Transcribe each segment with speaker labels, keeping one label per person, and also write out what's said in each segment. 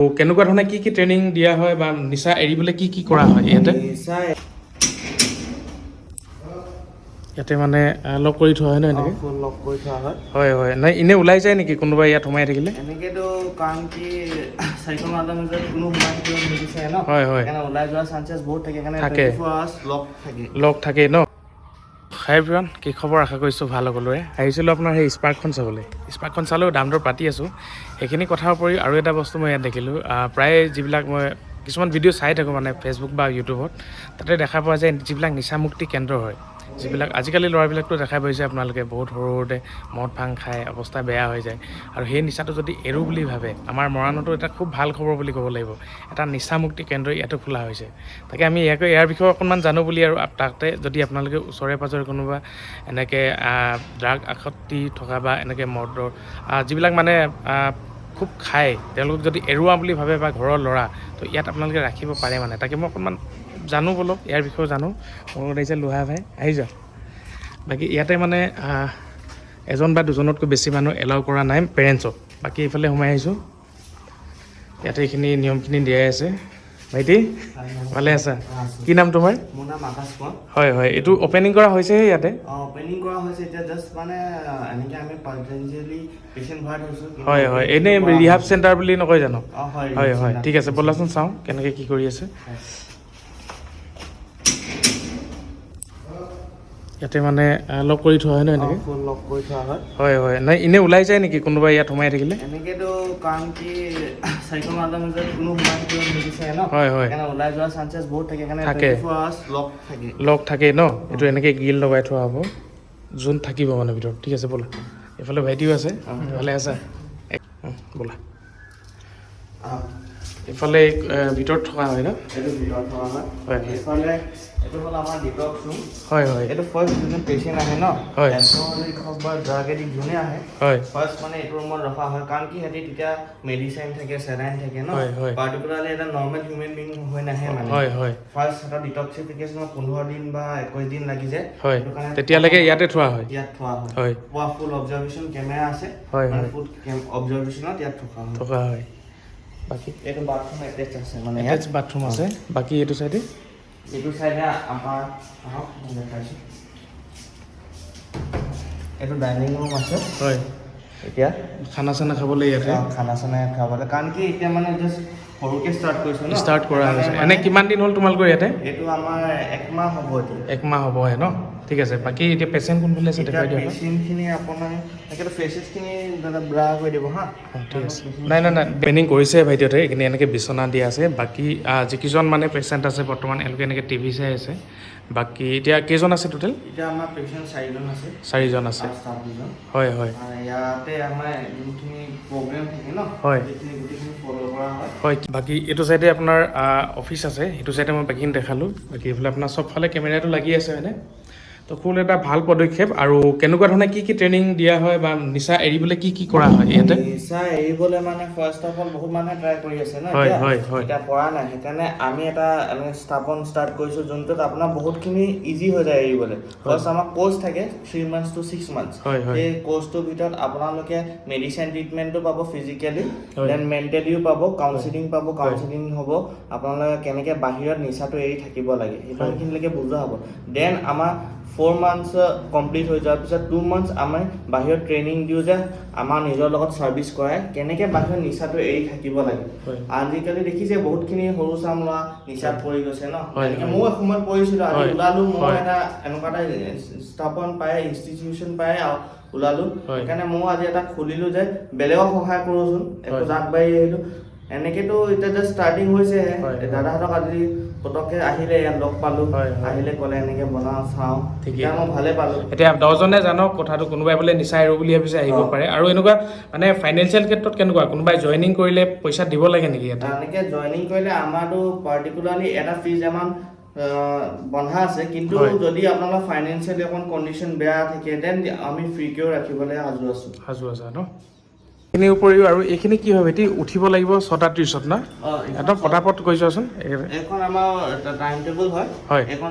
Speaker 1: কেনেকুৱা ধৰণে কি কি ট্ৰেইনিং দিয়া হয় বা নিচা এৰিবলৈ কি কি কৰা হয় ইয়াতে ইয়াতে মানে লগ কৰি থোৱা হয় ন এনেকৈ?
Speaker 2: ফুল লক কৰি থোৱা হয়।
Speaker 1: হয় হয়। নাই এনেই ওলাই যায় নেকি? কোনোবা ইয়াত সোমাই থাকিলে?
Speaker 2: এনেকেতো কাৰণ কি চাৰিখন কোনো সোমাই থাকিব নিবিচাৰে ন।
Speaker 1: হয় হয়।
Speaker 2: ওলাই যোৱাৰ চান্সেছ বহুত থাকে।
Speaker 1: থাকে।
Speaker 2: থাকে।
Speaker 1: লগ থাকেই ন? হাই ব্ৰিয়ন কি খবৰ? আশা কৰিছোঁ ভাল সকলোৰে আহিছিলোঁ আপোনাৰ সেই স্পাৰ্কখন চাবলৈ। স্পাৰ্কখন দাম দৰ পাতি আছোঁ। সেইখিনি কথাৰ উপৰি আৰু এটা বস্তু মই ইয়াত দেখিলোঁ। প্ৰায় যিবিলাক মই কিছুমান ভিডিঅ' চাই থাকোঁ মানে ফেচবুক বা ইউটিউবত তাতে দেখা পোৱা যায় যিবিলাক নিচামুক্তি কেন্দ্ৰ হয়। যিবিলাক আজিকালি ল'ৰাবিলাকতো দেখা পাইছে আপোনালোকে বহুত সৰু সৰুতে মদ ভাং খাই অৱস্থা বেয়া হৈ যায়। আৰু সেই নিচাটো যদি এৰোঁ বুলি ভাবে, আমাৰ মৰাণতো এটা খুব ভালো খবৰ বুলি ক'ব লাগিব। এটা নিচামুক্তি কেন্দ্ৰ ইয়াতো খোলা হৈছে। তাকে আমি ইয়াকে, ইয়াৰ বিষয়ে অকণমান জানো বুলি আৰু তাতে যদি আপোনালোকে ওচৰে পাঁজৰে কোনোবা এনেকৈ ড্ৰাগ আসক্তি থকা বা এনেকৈ মদৰ যিবিলাক মানে খুব খায় তেওঁলোক যদি এৰুৱা বুলি ভাবে বা ঘৰৰ ল'ৰা, তো ইয়াত আপোনালোকে ৰাখিব পাৰে মানে। তাকে মই অকণমান জানো বলক ইয়াৰ বিষয়েও জানো। মোৰ আহিছে লোহা ভাই। আহি যাওক বাকী ইয়াতে মানে এজন বা দুজনতকৈ বেছি মানুহ এলাউ কৰা নাই পেৰেণ্টছক। বাকী এইফালে সোমাই আহিছোঁ। ইয়াতে এইখিনি নিয়মখিনি দিয়াই আছে। ভাইটি ভালে আছা? কি নাম তোমাৰ?
Speaker 2: মোৰ নাম আকাশ কোঁৱৰ।
Speaker 1: হয় হয়। এইটো অ'পেনিং কৰা হৈছেহে ইয়াতে?
Speaker 2: অপেনিং কৰা হৈছে। এতিয়া জাষ্ট মানে এনেকৈ আমি পতঞ্জলি পেচেণ্ট ভৰাই থৈছোঁ
Speaker 1: হয় হয়। এনেই ৰিহাব চেণ্টাৰ বুলি নকয় জানো?
Speaker 2: হয়
Speaker 1: হয়। ঠিক আছে ব'লাচোন চাওঁ কেনেকৈ কি কৰি আছে। ইয়াতে মানে লগ কৰি থোৱা হয় ন এনেকৈ?
Speaker 2: ফুল লক কৰি থোৱা হয়।
Speaker 1: হয় হয়। নাই এনেই ওলাই যায় নেকি? কোনোবা ইয়াত সোমাই থাকিলে?
Speaker 2: এনেকেতো কাৰণ কি চাৰিখন মাজে মাজে কোনো সোমাই থাকিব নিবিচাৰে ন।
Speaker 1: হয় হয়।
Speaker 2: সেইকাৰণে ওলাই যোৱাৰ চান্সেছ বহুত থাকে। সেইকাৰণে
Speaker 1: থাকে।
Speaker 2: লক থাকে।
Speaker 1: লগ থাকেই ন? এইটো এনেকৈ গ্ৰিল লগাই থোৱা হ'ব। যোন থাকিব মানে ভিতৰত। ঠিক আছে ব'লা। এইফালে ভাইটিও আছে। ভালে আছা। ব'লা। এইফালে ভিতৰত থকা হয় ন?
Speaker 2: এইটো ভিতৰত থোৱা হয়।
Speaker 1: হয়।
Speaker 2: এইফালে এইটো হ'ল আমাৰ ডিটক্স ৰুম
Speaker 1: হয় হয়।
Speaker 2: এইটো ফাৰ্ষ্ট যোন পেচেণ্ট আহে ন
Speaker 1: হয়।
Speaker 2: এলকহলিক হওক বা ড্ৰাগ এডিক যোনে আহে
Speaker 1: হয়।
Speaker 2: ফাৰ্ষ্ট মানে এইটো ৰুমত ৰখা হয়। কাৰণ কি সিহঁতি তেতিয়া মেডিচাইন থাকে চেলাইন থাকে ন। পাৰ্টিকুলাৰলি এটা নৰ্মেল হিউমেন বিং হৈ নাহে মানে।
Speaker 1: হয় হয়।
Speaker 2: ফাৰ্ষ্ট ডিটক্সিফিকেশ্যনত পোন্ধৰ দিন বা একৈছ দিন লাগি যায়।
Speaker 1: হয়। তেতিয়ালৈকে ইয়াতে থোৱা হয়।
Speaker 2: ইয়াত থোৱা হয়।
Speaker 1: হয়।
Speaker 2: ফুল অবজাৰ্ভেশ্যন কেমেৰা আছে।
Speaker 1: হয়,
Speaker 2: মানে
Speaker 1: হয়।
Speaker 2: ফুল অবজাৰ্ভেশ্যনত ইয়াত থকা হয়।
Speaker 1: থকা হয়। বাকী?
Speaker 2: এইটো বাথৰুম এটেচ আছে মানে ইয়াত।
Speaker 1: বাথরুম আছে। বাকী এইটো চাইডে
Speaker 2: এইটো সাইডে আমাৰ আহক দেখাইছোঁ। এইটো ডাইনিং ৰুম আছে।
Speaker 1: হয়।
Speaker 2: এতিয়া?
Speaker 1: খানা চানা খাবলৈ ইয়াতে?
Speaker 2: খানা চানা খাবলৈ। কাৰণ কি এতিয়া মানে জাষ্ট সৰুকৈ ষ্টাৰ্ট কৰিছোঁ
Speaker 1: ষ্টাৰ্ট কৰা হৈছে।
Speaker 2: সেইকাৰণে
Speaker 1: এনে
Speaker 2: মানে
Speaker 1: কিমান দিন হ'ল তোমালোকৰ ইয়াতে?
Speaker 2: এইটো আমাৰ একমাহ হ'ব এতিয়া।
Speaker 1: একমাহ হ'বহে ন? ঠিক আছে। বাকী এতিয়া পেচেণ্ট কোনফালে আছে দেখুৱাই দিয়া হয়
Speaker 2: পেচেণ্টখিনি আপোনাৰ একেবাৰে ফেচেছখিনি দাদা ব্ৰা কৰি দিব হা।
Speaker 1: ঠিক আছে। নাই নাই নাই। ট্ৰেইনিং কৰিছে ভাইটিহঁতে এইখিনি এনেকৈ বিচনা দিয়া আছে। বাকী যিকেইজন মানে পেচেণ্ট আছে বৰ্তমান এওঁলোকে এনেকৈ টিভি চাই আছে। বাকী এতিয়া কেইজন আছে টোটেল
Speaker 2: এতিয়া আমাৰ পেচেণ্ট চাৰিজন আছে।
Speaker 1: চাৰিজন আছে। হয় হয়।
Speaker 2: ইয়াতে আমাৰ যোনখিনি প্ৰগ্ৰেম থাকে ন?
Speaker 1: হয়।
Speaker 2: গোটেইখিনি ফ'ল' কৰা হয়।
Speaker 1: হয়। বাকী এইটো চাইডে আপোনাৰ অফিচ আছে, সেইটো চাইডে মই বাকীখিনি দেখালোঁ। বাকী এইফালে আপোনাৰ চবফালে কেমেৰাটো লাগি আছে, হয়নে? তো ফুল এটা ভালো পদক্ষেপ। আৰু কেনেকুৱা ধৰণে কি কি ট্ৰেইনিং দিয়া হয় বা নিচা এৰিবলৈ কি কি কৰা হয় ইয়াতে
Speaker 2: নিচা এৰিবলৈ মানে ফাৰ্ষ্ট অফ অল বহুত মানুহে ট্ৰাই কৰি আছে ন
Speaker 1: হয়। হয়, হয়।
Speaker 2: এতিয়া পৰা নাই সেইকাৰণে আমি এটা এনেকৈ স্থাপন ষ্টাৰ্ট কৰিছোঁ যোনটোত আপোনাৰ বহুতখিনি ইজি হৈ যায় এৰিবলৈ। ফাৰ্ষ্ট আমাৰ কোৰ্চ থাকে three months to six months. সেই কোৰ্চটোৰ ভিতৰত আপোনালোকে মেডিচিন ট্ৰিটমেণ্টটো পাব ফিজিকেলি দেন মেণ্টেলিও পাব কাউন্সিলিং পাব কাউন্সিলিং হ'ব। আপোনালোকে কেনেকৈ বাহিৰত নিচাটো এৰি থাকিব লাগে সেইখিনিলৈকে বুজোৱা হ'ব। দেন আমাৰ ফ'ৰ মান্থছ কমপ্লিট হৈ যোৱাৰ পিছত টু মান্থছ আমি বাহিৰত ট্ৰেইনিং দিওঁ যে আমাৰ নিজৰ লগত ছাৰ্ভিচ কৰাই কেনেকৈ বাহিৰত নিচাটো এৰি থাকিব লাগে? আজিকালি দেখিছে বহুতখিনি সৰু চাম ল'ৰা নিচাত পৰি গৈছে ন? ময়ো এসময়ত পৰিছিলোঁ আজি ওলালোঁ মই এটা এনেকুৱা এটা স্থাপন পাই ইনষ্টিটিউশ্যন পাই আৰু ওলালোঁ। সেইকাৰণে ময়ো আজি এটা খুলিলোঁ যে বেলেগক সহায় কৰোঁচোন। একো আগবাঢ়ি আহিলোঁ। এনেকেতো এতিয়া জাষ্ট ষ্টাৰ্টিং হৈছেহে। দাদাহঁতক আজি পটককৈ আহিলে ইয়াত লগ পালোঁ। আহিলে ক'লে এনেকৈ বনাওঁ চাওঁ। এতিয়া মই ভালে পালোঁ।
Speaker 1: এতিয়া দহজনে জানক কথাটো কোনোবাই বোলে নিচা এৰো বুলি ভাবিছে আহিব পাৰে। আৰু এনেকুৱা মানে ফাইনেন্সিয়েল ক্ষেত্ৰত কেনেকুৱা? কোনোবাই জইনিং কৰিলে পইচা দিব লাগে নেকি ইয়াতে?
Speaker 2: এনেকৈ জইনিং কৰিলে আমাৰতো পাৰ্টিকুলাৰলি এটা ফিজ এমাউণ্ট বন্ধা আছে। কিন্তু যদি আপোনালোকৰ ফাইনেন্সিয়েলি অকণ কণ্ডিশ্যন বেয়া থাকে দেন আমি ফ্ৰীকৈও ৰাখিবলৈ সাজু আছোঁ।
Speaker 1: সাজু আছা ন? এইখিনিৰ উপৰিও আৰু এইখিনি কি হয় ভাইটি উঠিব লাগিব ছটা ত্ৰিছত ন? একদম পটাপট কৈ যোৱাচোন।
Speaker 2: এখন আমাৰ টাইম টেবুল হয়।
Speaker 1: হয়।
Speaker 2: এখন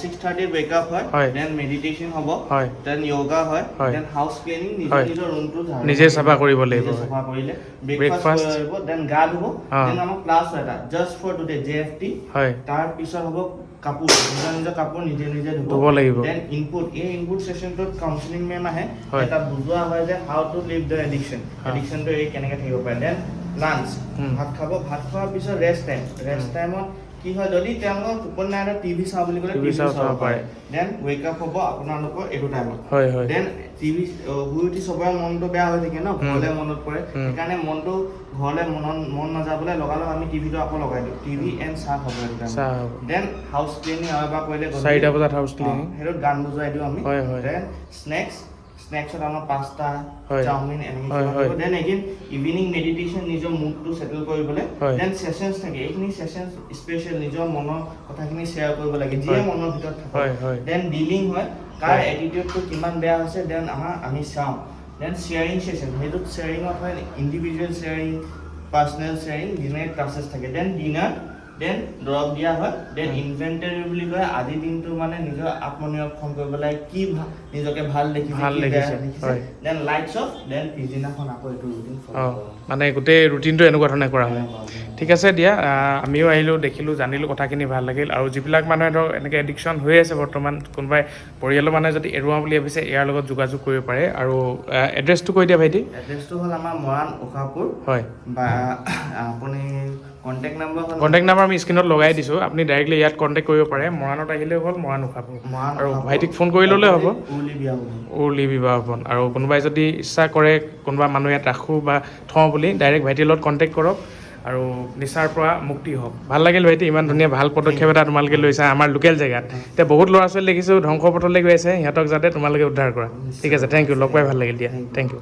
Speaker 2: ছিক্স থাৰ্টি ব্ৰেকআপ হয়।
Speaker 1: হয়।
Speaker 2: দেন মেডিটেশ্যন হ'ব।
Speaker 1: হয়।
Speaker 2: দেন য়োগা হয়।
Speaker 1: হয়।
Speaker 2: দেন হাউচ ক্লিনিং নিজৰ। নিজৰ ৰুমটো
Speaker 1: নিজে চাফা কৰিব লাগিব।
Speaker 2: চাফা কৰিলে। ব্ৰেকফাষ্ট কৰিব দেন গা ধুব। দেন আমাৰ ক্লাছ এটা just for today J F T
Speaker 1: হয়।
Speaker 2: তাৰ পিছত হ'ব কাপোৰ নিজৰ নিজৰ কাপোৰ নিজে নিজে
Speaker 1: ধুব লাগিব।
Speaker 2: দেন ইনপুট এই ইনপুট ছেশ্যনটোত কাউন্সিলিং মেম আহে। এটা বুজোৱা হয় যে how to leave the addiction. এডিকশ্যনটো এই কেনেকৈ থাকিব পাৰে দেন লাঞ্চ। ভাত খাব ভাত খোৱাৰ পিছত ৰেষ্ট টাইম ৰেষ্ট। টাইমত কি হয় যদি তেওঁলোকৰ টোপনি নাই টিভি চাওঁ বুলি ক'লে টিভি
Speaker 1: চাব পাৰে।
Speaker 2: দেন ৱেক আপ হ'ব আপোনালোকৰ এইটো টাইমত
Speaker 1: হয় হয়।
Speaker 2: দেন টিভি শুই উঠি চবৰে মনটো বেয়া হৈ থাকে ন। ঘৰলৈ মনত পৰে। সেইকাৰণে মনটো ঘৰলৈ মনত মন নাযাবলৈ লগালগ আমি টিভিটো আকৌ লগাই দিওঁ। টিভি এণ্ড চাহ
Speaker 1: হ'ব
Speaker 2: দেন হাউচ ক্লিনিং এবাৰ কৰিলে
Speaker 1: চাৰিটা বজাত হাউচ ক্লিনিং
Speaker 2: সেইটোত গান বজাই দিওঁ আমি। দেন স্নেক্স স্নেক্সত আমাৰ পাস্তা চাওমিন এনেকৈ দেন এগেইন ইভিনিং মেডিটেশ্যন নিজৰ মুডটো ছেটেল কৰিবলৈ। দেন ছেশ্যনছ থাকে এইখিনি ছেশ্যনছ স্পেচিয়েল নিজৰ মনৰ কথাখিনি শ্বেয়াৰ কৰিব লাগে যিয়ে মনৰ ভিতৰত থাকে দেন ডিলিং হয় কাৰ। এটিটিউডটো কিমান বেয়া হৈছে দেন আমাৰ আমি চাওঁ। দেন শ্বেয়াৰিং ছেশ্যন সেইটোত শ্বেয়াৰিঙত হয় individual sharing personal sharing dinner classes থাকে। দেন ডিনাৰ দেন দৰৱ দিয়া হয় দেন। ইনভেণ্টাৰী বুলি কয় আজি দিনটো মানে নিজৰ আত্মনিৰীক্ষণ কৰিব লাগে কি নিজকে ভালো দেখিছে দেন লাইটছ অফ দেন পিছদিনাখন আকৌ এইটো ৰুটিন
Speaker 1: মানে গোটেই ৰুটিনটো এনেকুৱা ধৰণে কৰা হয়। ঠিক আছে দিয়া আমিও আহিলোঁ দেখিলোঁ জানিলোঁ কথাখিনি ভালো লাগিল। আৰু যিবিলাক মানুহে ধৰক এনেকৈ এডিকশ্যন হৈ আছে বৰ্তমান কোনোবাই পৰিয়ালৰ মানুহে যদি এৰুৱাওঁ বুলি ভাবিছে ইয়াৰ লগত যোগাযোগ কৰিব পাৰে। আৰু এড্ৰেছটো কৈ দিয়া ভাইটি।
Speaker 2: এড্ৰেছটো হ'ল আমাৰ মৰাণ উষাপুৰ
Speaker 1: হয়।
Speaker 2: বা আপুনি কণ্টেক্ট নম্বৰ
Speaker 1: কণ্টেক্ট নাম্বাৰ আমি স্ক্ৰীণত লগাই দিছোঁ। আপুনি ডাইৰেক্টলি ইয়াত কণ্টেক্ট কৰিব পাৰে। মৰাণত আহিলেও হ'ল মৰাণ
Speaker 2: মৰাণ
Speaker 1: আৰু ভাইটিক ফোন কৰি ল'লে হ'ব। উৰুলি বিবাহ ভৱন আৰু কোনোবাই যদি ইচ্ছা কৰে কোনোবা মানুহ ইয়াত ৰাখোঁ বা থওঁ বুলি ডাইৰেক্ট ভাইটিৰ লগত কণ্টেক্ট কৰক। আৰু নিচাৰ পৰা মুক্তি হওক। ভালো লাগিল ভাইটি ইমান ধুনীয়া ভালো পদক্ষেপ এটা তোমালোকে লৈছা আমাৰ লোকেল জেগাত। এতিয়া বহুত ল'ৰা ছোৱালী দেখিছোঁ ধ্বংস পথলৈ গৈ আছে। সিহঁতক যাতে তোমালোকে উদ্ধাৰ কৰা। ঠিক আছে থেংক ইউ লগ পাই ভালো লাগিল দিয়া। Thank you